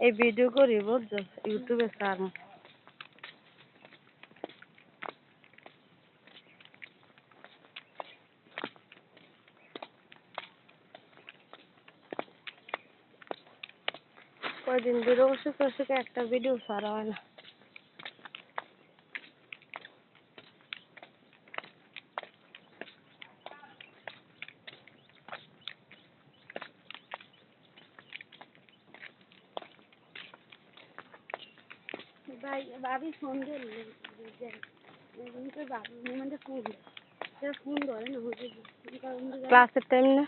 এই ভিডিও করি বুঝছ ইউটিউবে সার। কয়দিন ধরে অসুখ অসুখ একটা ভিডিও ছাড়া হয় না। ভাই ভাবি ফোন দিলে কিন্তু বাবু মানে ফোন সে ফোন ধরে না হুজুর ক্লাসের টাইম না?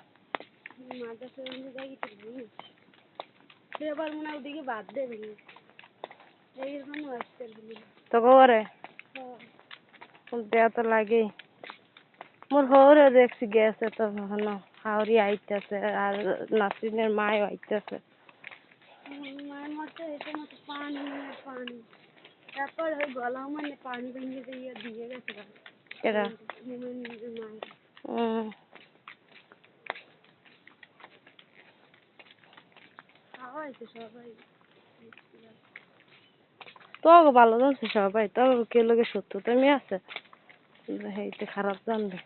মাদ্রাসা বন্ধু যাই কিছু নেই সে আবার মনে হয় ওদিকে বাদ দেবে না আসতে তো করে। দেয়া তো লাগেই। মোর হরে দেখছি গেছে তো হনো হাওড়ি আইতাছে আর নাসরিনের মাও আইতাছে। আমার মায়ের মতো এটা মতো পানি পানি। তারপর ওই গলা মানে পানি ভেঙে দিয়ে দিয়ে গেছে এরা? তো ভালো জানছে সবাই? তো কে লোকের সত্য তুমি আছে? খারাপ জানবে।